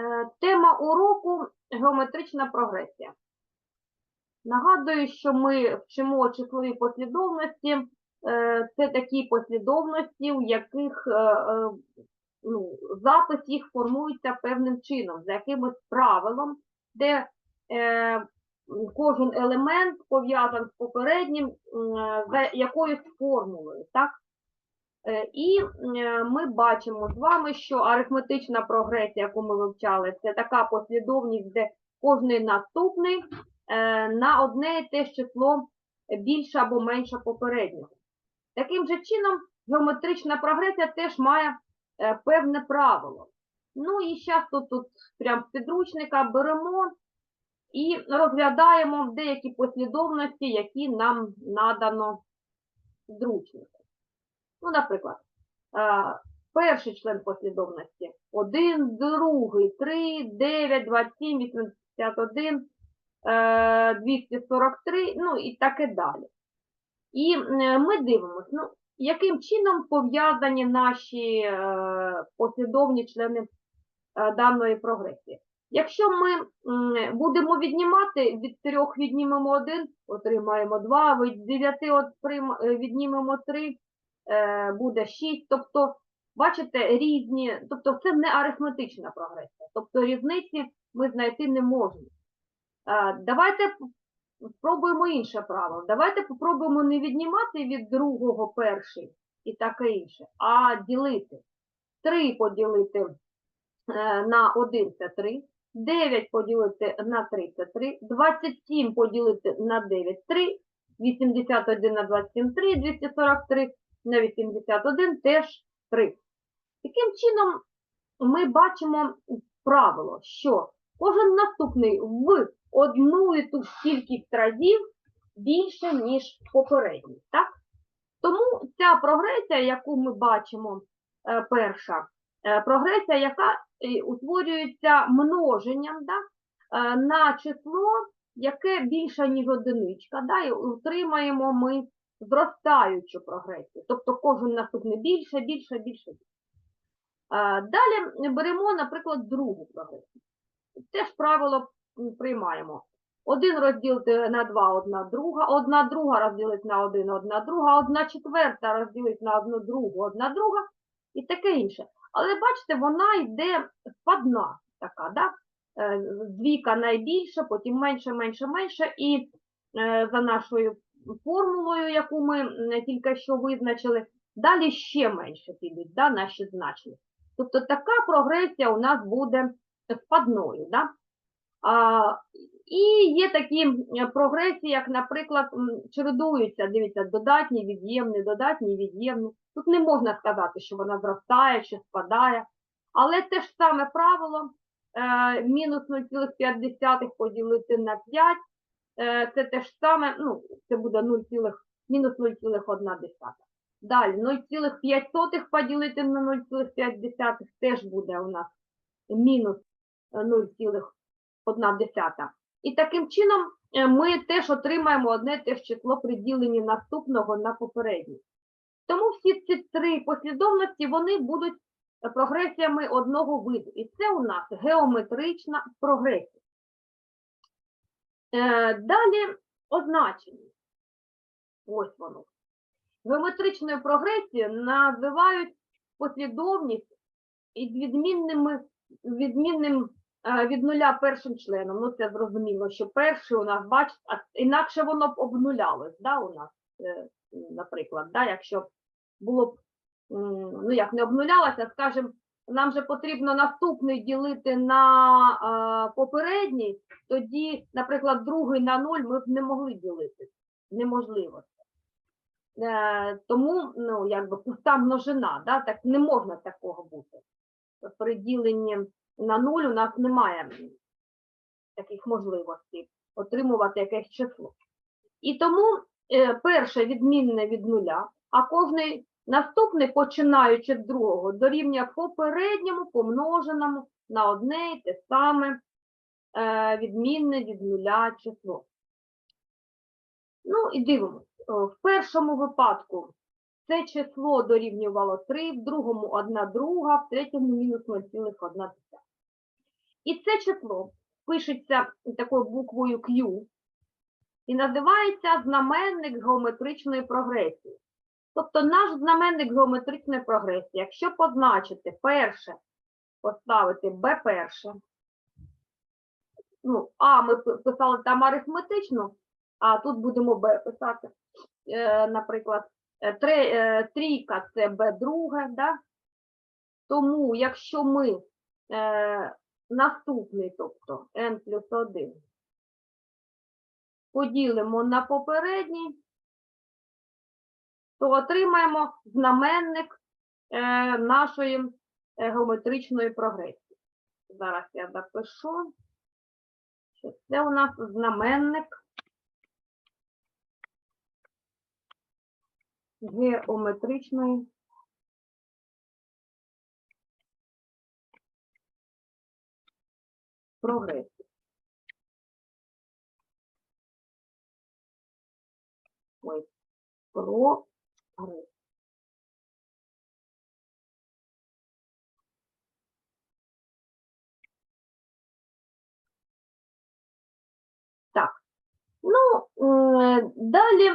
Е, Тема уроку геометрична прогресія. Нагадую, що ми вчимо числові послідовності. Е, Це такі послідовності, у яких е, ну, запис їх формується певним чином, за якимось правилом, де кожен елемент пов'язаний з попереднім за якоюсь формулою. Так? Е, І е, ми бачимо з вами, що арифметична прогресія, яку ми вивчали, це така послідовність, де кожний наступний е, на одне і те ж число більше або менше попереднього. Таким же чином, геометрична прогресія теж має певне правило. Ну і зараз тут, тут прям з підручника беремо і розглядаємо деякі послідовності, які нам надано в підручнику. Ну, наприклад, е, перший член послідовності 1, другий, 3, 9, 27, 81, е, 243, ну і таке далі. І е, ми дивимося, ну, яким чином пов'язані наші е, послідовні члени е, даної прогресії. Якщо ми будемо віднімати, від 3 віднімемо 1, отримаємо 2, від 9 віднімемо 3, е, буде 6. Тобто, бачите, різні, тобто це не арифметична прогресія. Тобто різниці ми знайти не можемо. Е, Давайте спробуємо інше правило. Давайте попробуємо не віднімати від другого перший і таке інше, а ділити. 3 поділити е, на 1 це 3, 9 поділити на 3 це 3, 27 поділити на 9 3, 81 на 27 3, 243 на 81 теж 3. Таким чином ми бачимо правило, що кожен наступний в одну і ту кількість разів більше, ніж попередній. Так? Тому ця прогресія, яку ми бачимо, е, перша, е, прогресія, яка е, утворюється множенням е, на число, яке більше, ніж одиничка, да, і отримаємо ми зростаючу прогресію. Тобто кожен наступний більше, більше, більше. Далі беремо, наприклад, другу прогресію. Теж правило приймаємо. Один розділити на два, одна друга, одна друга розділити на один, одна друга, одна четверта розділити на одну другу, одна друга і таке інше. Але бачите, вона йде спадна така, да? Е, двійка найбільше, потім менше, менше, менше, і е, за нашою формулою, яку ми тільки що визначили, далі ще менше підуть да, наші значення. Тобто така прогресія у нас буде спадною. Да? А, і є такі прогресії, як, наприклад, чередуються, дивіться, додатні, від'ємні, додатні, від'ємні. Тут не можна сказати, що вона зростає чи спадає, але те ж саме правило, е, мінус 0,5 поділити на 5, е, це те ж саме, ну, це буде 0, мінус 0,1. Далі 0,5 поділити на 0,5 теж буде у нас мінус е, 0,1. І таким чином е, ми теж отримаємо одне те ж число при діленні наступного на попереднє. Тому всі ці три послідовності вони будуть е, прогресіями одного виду. І це у нас геометрична прогресія. Е, Далі означення. Ось воно. Геометричною прогресією називають послідовність із відмінними, відмінним е, від нуля першим членом. Ну, це зрозуміло, що перший у нас, бачите, інакше воно б обнулялось, да, у нас, е, наприклад, да, якщо було б, ну як не обнулялося, скажімо, нам же потрібно наступний ділити на е, попередній, тоді, наприклад, другий на нуль ми б не могли ділити. Неможливо. Е, тому, ну, якби пуста множина, да, так не можна такого бути. При діленні на нуль у нас немає таких можливостей отримувати якесь число. І тому е, перше відмінне від нуля, а кожний наступний, починаючи з другого, дорівнює попередньому помноженому на одне і те саме е, відмінне від нуля число. Ну і дивимось. Е, В першому випадку це число дорівнювало 3, в другому 1 друга, в третьому мінус 0,1. І це число пишеться такою буквою Q і називається знаменник геометричної прогресії. Тобто наш знаменник геометричної прогресії, якщо позначити перше, поставити B перше, ну, А ми писали там арифметично, а тут будемо Б писати, е, наприклад, е, е, трійка це Б друге, да? тому якщо ми наступний, тобто n плюс 1, поділимо на попередній, то отримаємо знаменник е, нашої е, геометричної прогресії. Зараз я запишу, що це у нас знаменник геометричної прогресії. Ой, прогресії. Так. Ну, далі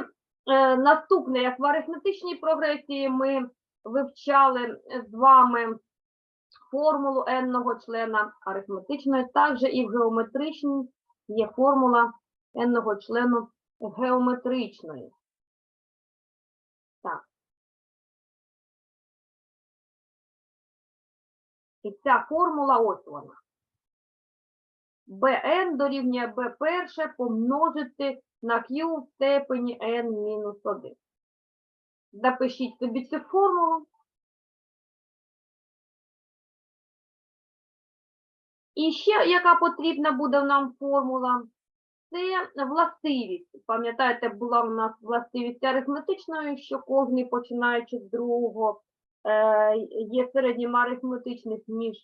е, наступне, як в арифметичній прогресії, ми вивчали з вами формулу n-ного члена арифметичної, також і в геометричній є формула n-ного члену геометричної. І ця формула ось вона. bn дорівнює b перше помножити на q в степені n мінус 1. Запишіть собі цю формулу. І ще яка потрібна буде нам формула? Це властивість. Пам'ятаєте, була у нас властивість арифметичною, що кожний, починаючи з другого, є середнім арифметичних між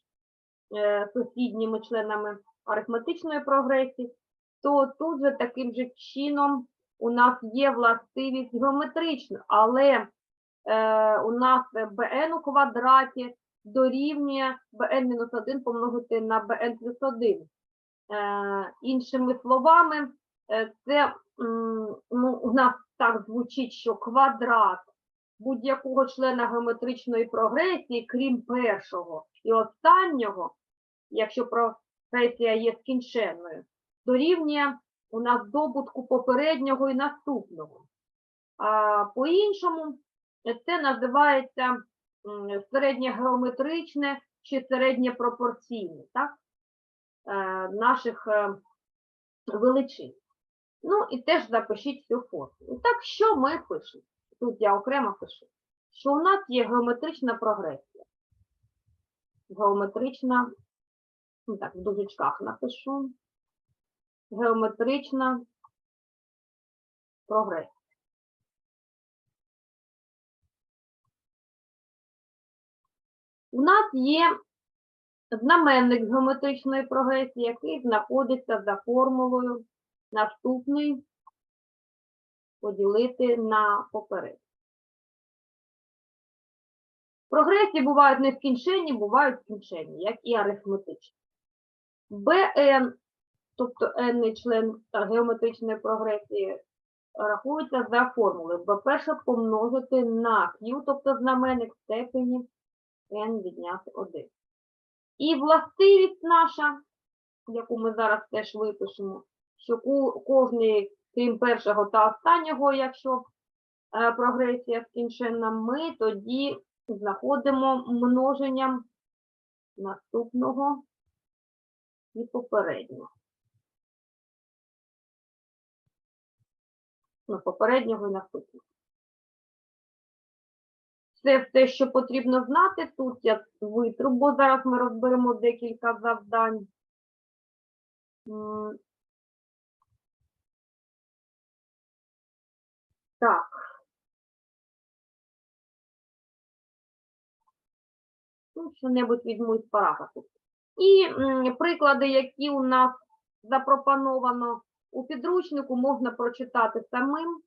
е, сусідніми членами арифметичної прогресії, то тут же таким же чином у нас є властивість геометрична, але е, у нас bn у квадраті дорівнює bn-1 помножити на bn плюс 1. Е, іншими словами, е, це ну, у нас так звучить, що квадрат будь-якого члена геометричної прогресії, крім першого і останнього, якщо прогресія є скінченною, дорівнює у нас добутку попереднього і наступного. А по-іншому це називається середньогеометричне чи середньопропорційне, так? е, наших е, величин. Ну і теж запишіть цю формулу. Так, що ми пишемо? Тут я окремо пишу, що у нас є геометрична прогресія. Геометрична, ну так, в дужечках напишу. Геометрична прогресія. У нас є знаменник геометричної прогресії, який знаходиться за формулою наступний поділити на попередній. Прогресії бувають нескінченні, бувають скінченні, як і арифметичні. Bn, тобто n член геометричної прогресії, рахується за формулою. b перше помножити на q, тобто знаменник в степені n відняти 1. І властивість наша, яку ми зараз теж випишемо, що кожний, крім першого та останнього, якщо е, прогресія скінченна, ми тоді знаходимо множенням наступного і попереднього. Ну, попереднього і наступного. Це все, що потрібно знати. Тут я витру, бо зараз ми розберемо декілька завдань. Так. Ну, що-небудь візьму із параграфу. І приклади, які у нас запропоновано у підручнику, можна прочитати самим,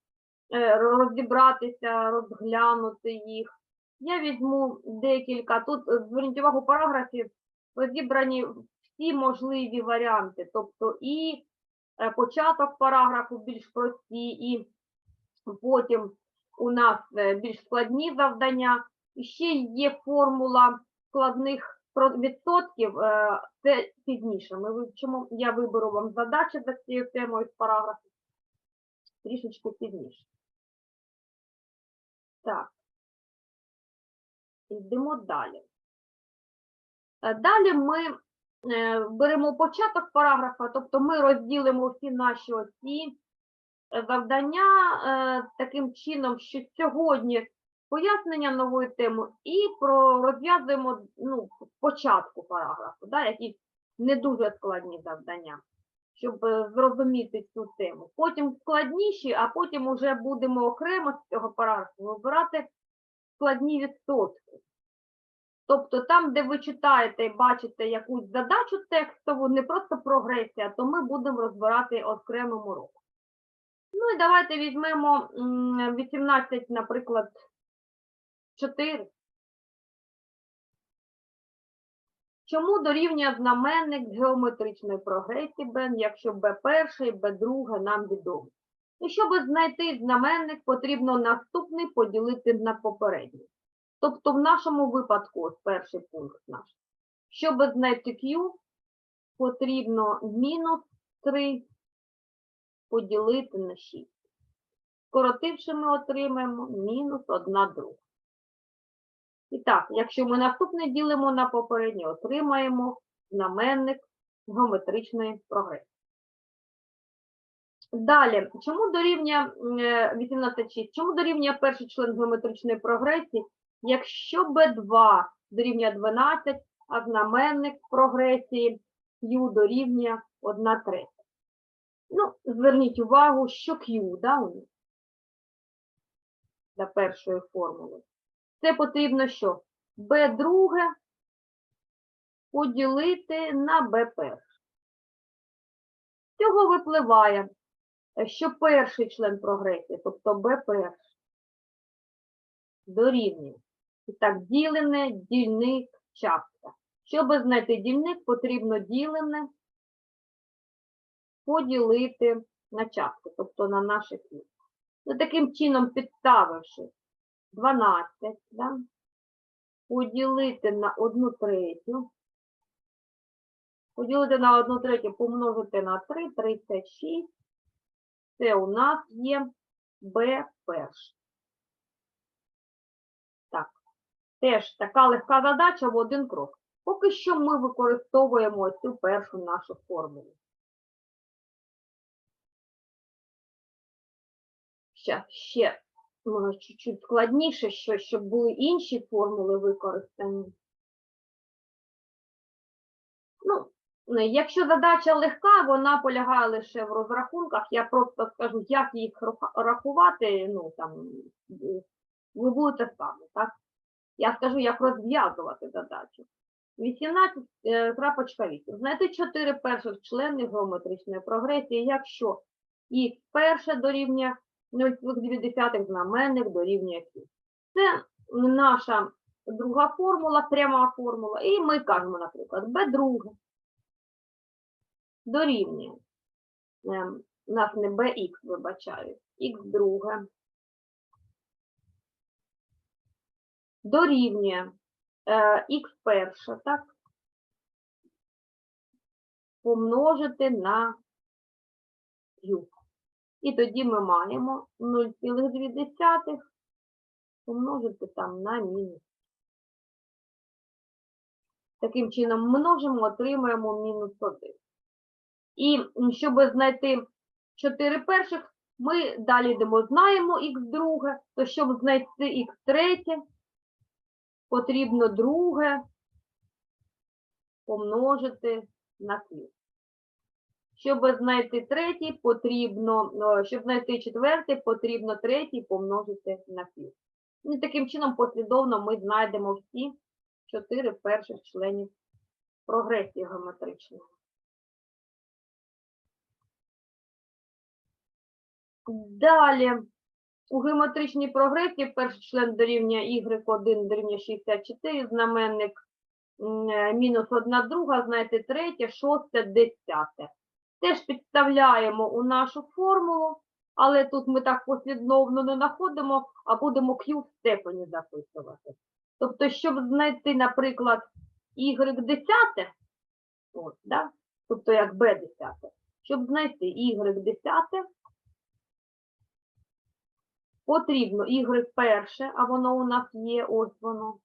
е, розібратися, розглянути їх. Я візьму декілька. Тут е, зверніть увагу, параграфи розібрані всі можливі варіанти, тобто і е, початок параграфу більш прості, і потім у нас е, більш складні завдання. Ще є формула складних відсотків, е, це пізніше. Ми вивчимо, я виберу вам задачі за цією темою з параграфу трішечки пізніше. Так. Йдемо далі. Е, Далі ми беремо початок параграфа, тобто ми розділимо всі наші оці завдання е, таким чином, що сьогодні пояснення нової теми і про розв'язуємо ну, спочатку параграфу, да, якісь не дуже складні завдання, щоб е, зрозуміти цю тему. Потім складніші, а потім вже будемо окремо з цього параграфу вибирати складні відсотки. Тобто там, де ви читаєте і бачите якусь задачу текстову, не просто прогресія, то ми будемо розбирати окремим уроком. Ну і давайте візьмемо 18, наприклад, 4. Чому дорівнює знаменник геометричної прогресії b, якщо b перший, b друге нам відомо? І щоб знайти знаменник, потрібно наступний поділити на попередній. Тобто в нашому випадку, ось перший пункт наш, щоб знайти Q, потрібно мінус 3 поділити на 6. Скоротивши, ми отримаємо мінус 1 друга. І так, якщо ми наступне ділимо на попереднє, отримаємо знаменник геометричної прогресії. Далі, чому дорівнює е, 18,6? Чому дорівнює перший член геометричної прогресії, якщо b2 дорівнює 12, а знаменник прогресії q дорівнює 1 третя? Ну, зверніть увагу, що q, да, у нас для першої формули. Це потрібно що? b друге поділити на b перше. З цього випливає, що перший член прогресії, тобто b перший, дорівнює. І так, ділене, дільник, частка. Щоб знайти дільник, потрібно ділене поділити на частку, тобто на наші х. Ну, таким чином, підставивши 12, да, поділити на 1 третю, поділити на 1 третю, помножити на 3, 36. Це у нас є b перше. Так, теж така легка задача в один крок. Поки що ми використовуємо цю першу нашу формулу. Ще, ще може, чуть-чуть складніше, що, щоб були інші формули використані. Ну, якщо задача легка, вона полягає лише в розрахунках. Я просто скажу, як їх рахувати, ну там ви будете самі, так? Я скажу, як розв'язувати задачу. 18, е, крапочка 8. Знайти 4 перших члени геометричної прогресії, якщо і перше дорівнює 0,2 знаменник дорівнює Q. Це наша друга формула, пряма формула. І ми кажемо, наприклад, b друге дорівнює. ем, У нас не bx, вибачаю, x друге. Дорівнює е, x перше, так? Помножити на q. І тоді ми маємо 0,2 помножити там на мінус. Таким чином множимо, отримаємо мінус 1. І щоб знайти 4 перших, ми далі йдемо, знаємо х друге, то щоб знайти х третє, потрібно друге помножити на q. Щоб знайти третій, потрібно, е, щоб знайти четвертий, потрібно третій помножити на q. І таким чином послідовно ми знайдемо всі чотири перших членів прогресії геометричної. Далі, у геометричній прогресії перший член дорівнює y1 дорівнює 64, знаменник е, мінус 1 друга, знаєте, третє, шосте, десяте. Теж підставляємо у нашу формулу, але тут ми так послідовно не знаходимо, а будемо Q в степені записувати. Тобто, щоб знайти, наприклад, y десяте, от, да? тобто як b десяте, щоб знайти y десяте, потрібно y перше, а воно у нас є, ось воно,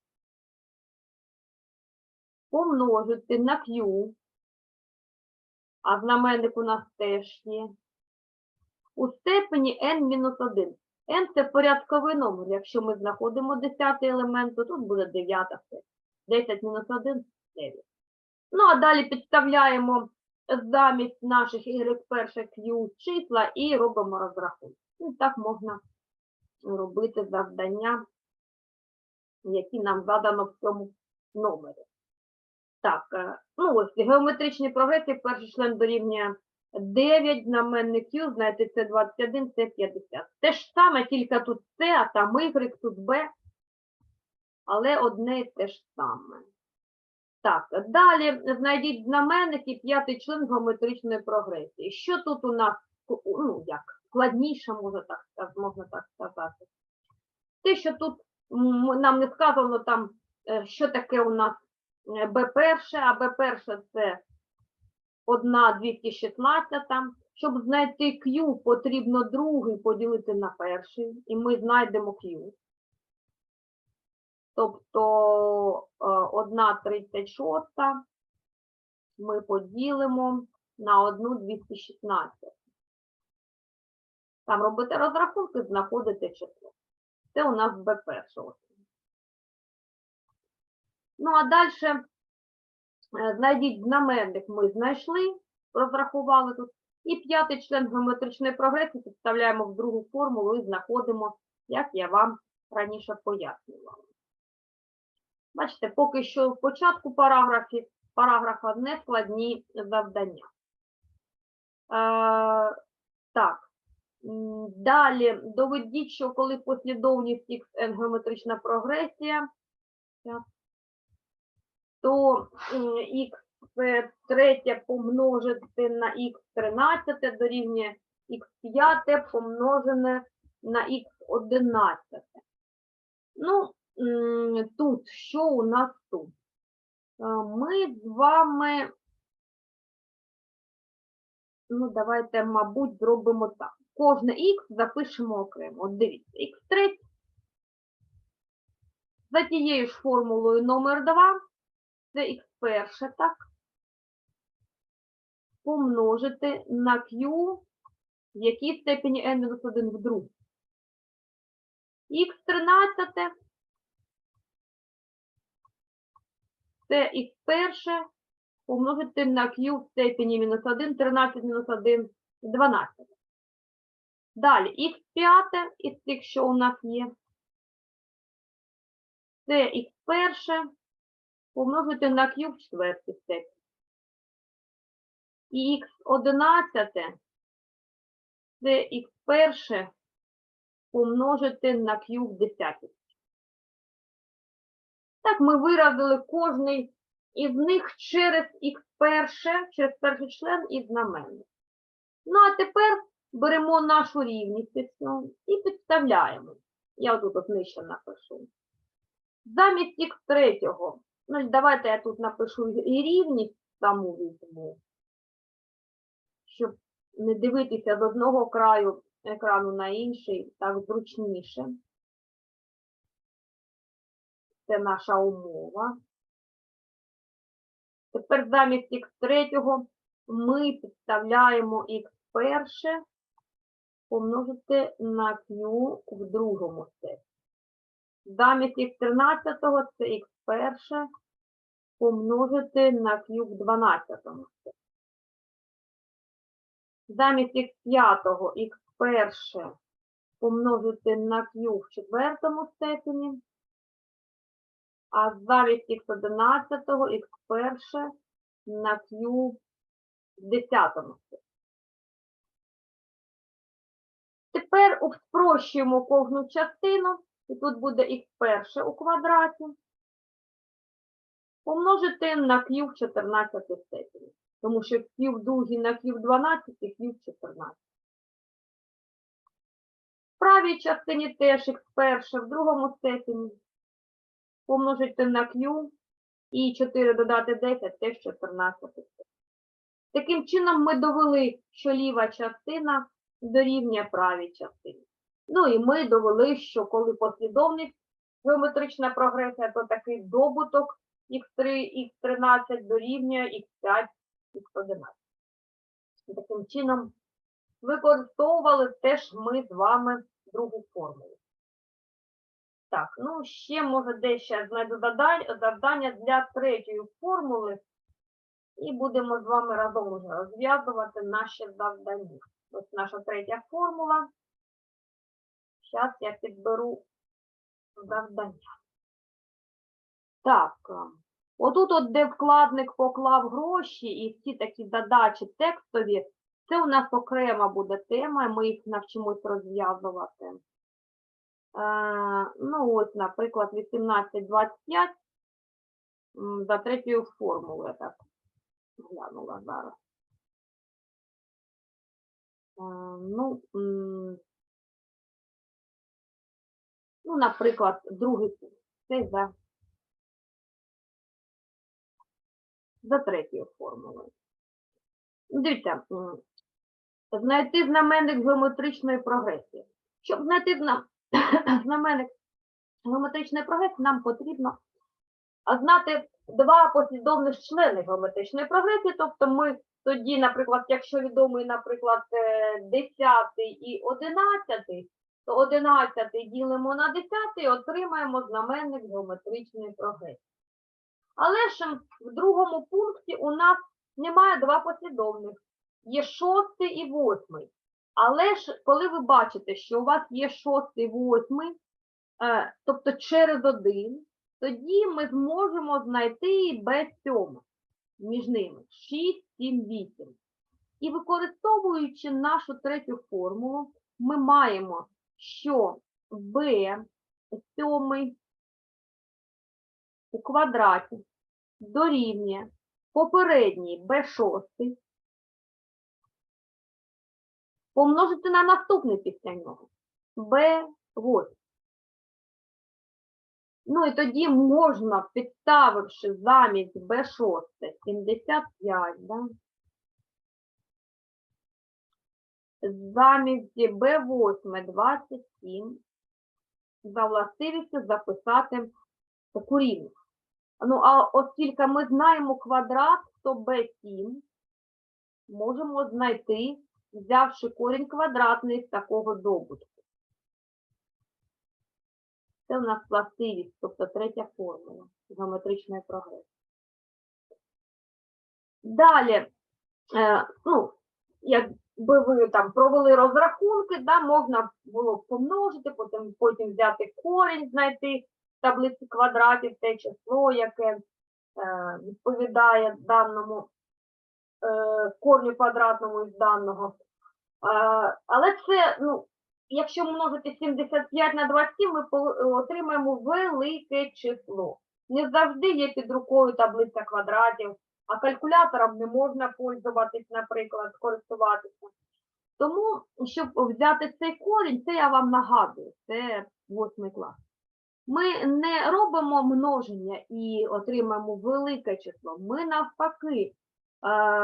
помножити на q, а знаменник у нас теж є, у степені n-1. n – це порядковий номер. Якщо ми знаходимо 10 елемент, то тут буде 9 степень. 10 мінус 1 – 9. Ну, а далі підставляємо замість наших y перше q числа і робимо розрахунок. І так можна робити завдання, які нам задано в цьому номері. Так, е, ну ось геометричні прогресії, перший член дорівнює 9, знаменник Q, знаєте, це 21, це 50. Те ж саме, тільки тут С, а там Y, тут Б, але одне і те ж саме. Так, далі знайдіть знаменник і п'ятий член геометричної прогресії. Що тут у нас, ну як, складніше, може так, можна так сказати. Те, що тут нам не сказано там, е, що таке у нас е, Б перше, а Б перше це 1 216. Щоб знайти Q, потрібно другий поділити на перший, і ми знайдемо Q. Тобто е, 1 36 ми поділимо на 1 216. Там робите розрахунки, знаходите число. Це у нас Б першого. Ну, а далі знайдіть знаменник, ми знайшли, розрахували тут. І п'ятий член геометричної прогресії підставляємо в другу формулу і знаходимо, як я вам раніше пояснювала. Бачите, поки що в початку параграфі, параграфа не складні завдання. Е, так, далі доведіть, що коли послідовність xn геометрична прогресія, то х третє помножити на х 13 дорівнює х 5 помножене на х 11. Ну, тут, що у нас тут? Ми з вами, ну, давайте, мабуть, зробимо так. Кожне х запишемо окремо. От дивіться, х 3 за тією ж формулою номер 2, це х перше, так? Помножити на q, в якій степені n-1 в другу. х 13 це х перше помножити на q в степені мінус 1, 13 мінус 1, 12. Далі х п'яте, із тих, що у нас є, це х перше помножити на q в четвертій степені. І х 11 це х перше помножити на q в десятій. Так, ми виразили кожний із них через х перше, через перший член і знаменник. Ну, а тепер беремо нашу рівність і підставляємо. Я тут нижче напишу. Замість х третього, ну, давайте я тут напишу і рівність саму візьму, щоб не дивитися з одного краю екрану на інший, так зручніше. Це наша умова. Тепер замість х третього ми підставляємо х перше помножити на q в другому степені. Замість х 13 це х перше помножити на q в 12. Замість х 5 х перше помножити на q в четвертому степені. А замість х 11 х перше на q в 10 степені. Тепер спрощуємо кожну частину, і тут буде х перше у квадраті. Помножити на q в 14 степені. Тому що q другій на q в 12 і q в 14. В правій частині теж х перше, в другому степені помножити на q і 4 додати 10 теж 14 степені. Таким чином ми довели, що ліва частина дорівнює правій частині. Ну і ми довели, що коли послідовність геометрична прогресія, то такий добуток х3, х13 дорівнює х5, х11. Таким чином використовували теж ми з вами другу формулу. Так, ну ще може дещо знайду завдання для третьої формули. І будемо з вами разом уже розв'язувати наші завдання. Ось наша третя формула. Зараз я підберу завдання. Так, отут, от, де вкладник поклав гроші і всі такі задачі текстові, це у нас окрема буде тема, ми їх навчимось розв'язувати. Е, ну, ось, наприклад, 1825 за третьою формулою, я так глянула зараз. Е, Ну, ну, наприклад, другий. Це за, за третьою формулою. Дивіться, знайти знаменник геометричної прогресії. Щоб знайти знаменник геометричної прогресії, нам потрібно знати два послідовних члени геометричної прогресії. Тобто ми тоді, наприклад, якщо відомий, наприклад, е, 10 і 11, то 11 ділимо на 10 і отримаємо знаменник геометричної прогресії. Але ж в другому пункті у нас немає два послідовних. Є шостий і восьмий. Але ж коли ви бачите, що у вас є шостий, восьмий, е, тобто через один, тоді ми зможемо знайти і Б7 між ними 6, 7, 8. І використовуючи нашу третю формулу, ми маємо, що b сьомий у квадраті дорівнює попередній b6 помножити на наступний після нього b8. Ну і тоді можна, підставивши замість b6 75, да? замість b8 27, за властивістю записати таку рівність. Ну, а оскільки ми знаємо квадрат, то b7 можемо знайти, взявши корінь квадратний з такого добутку. Це у нас властивість, тобто третя формула геометричної прогресії. Далі, е, ну, якби ви там провели розрахунки, да, можна було помножити, потім, потім взяти корінь, знайти таблиці квадратів те число, яке е, відповідає даному е, корню квадратному із даного. Е, але це, ну, якщо множити 75 на 27, ми отримаємо велике число. Не завжди є під рукою таблиця квадратів, а калькулятором не можна пользуватись, наприклад, користуватися. Тому, щоб взяти цей корінь, це я вам нагадую, це 8 клас. Ми не робимо множення і отримаємо велике число. Ми навпаки е,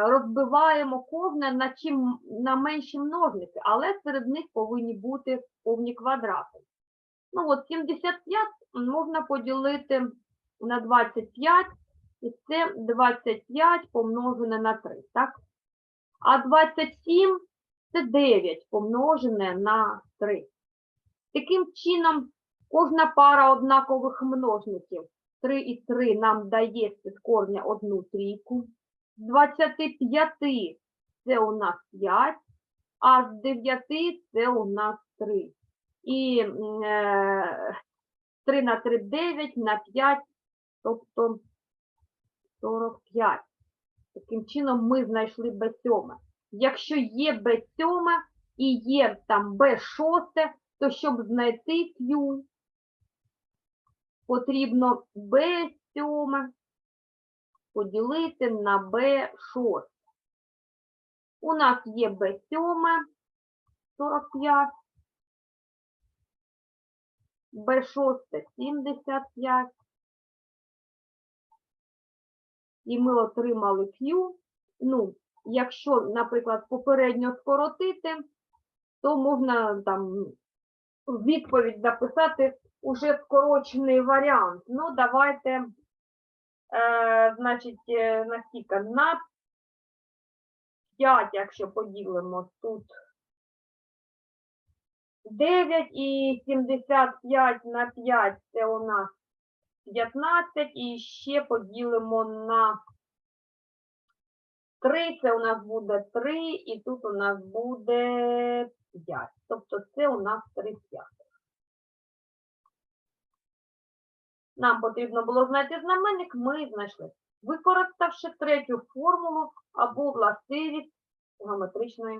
розбиваємо кожне на чим на менші множники, але серед них повинні бути повні квадрати. Ну от 75 можна поділити на 25, і це 25 помножене на 3, так? А 27 це 9 помножене на 3. Таким чином, кожна пара однакових множників 3 і 3 нам дає з корня одну трійку. З 25 це у нас 5, а з 9 це у нас 3. І е, 3 на 3 – 9, на 5, тобто 45. Таким чином ми знайшли Б7. Якщо є Б7 і є там Б6, то щоб знайти Q, потрібно Б7 поділити на b6. У нас є b7 45, b6 75. І ми отримали Q. Ну, якщо, наприклад, попередньо скоротити, то можна там відповідь записати уже скорочений варіант. Ну, давайте, е, значить, е, на скільки? На 5, якщо поділимо тут 9 і 75 на 5 це у нас 15 і ще поділимо на 3, це у нас буде 3 і тут у нас буде 5. Тобто це у нас 3 п'ятих. Нам потрібно було знайти знаменник, ми знайшли. Використавши третю формулу або властивість геометричної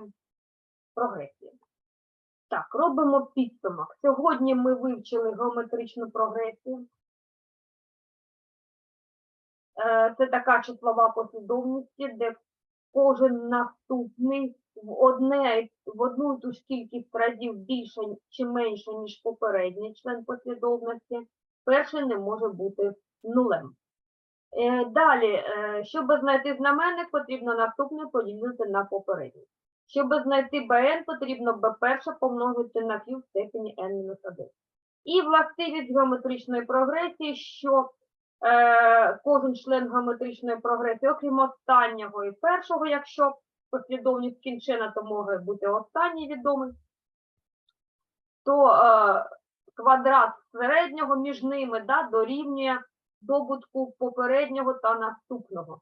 прогресії. Так, робимо підсумок. Сьогодні ми вивчили геометричну прогресію. Е, Це така числова послідовність, де кожен наступний в, одне, в одну і ту ж кількість разів більше чи менше, ніж попередній член послідовності, перший не може бути нулем. Е, Далі, е, щоб знайти знаменник, потрібно наступний поділити на попередній. Щоб знайти bn, потрібно b1 помножити на q в степені n-1. І властивість геометричної прогресії, що е, кожен член геометричної прогресії, окрім останнього і першого, якщо послідовність кінчена, то може бути останній відомий, то е, квадрат середнього між ними да, дорівнює добутку попереднього та наступного.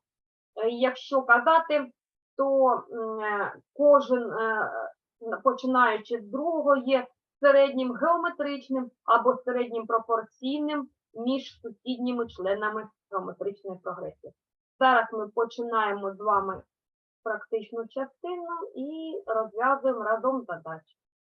Е, Якщо казати, то е, кожен, е, починаючи з другого, є середнім геометричним або середнім пропорційним між сусідніми членами геометричної прогресії. Зараз ми починаємо з вами практичну частину і розв'язуємо разом задачі.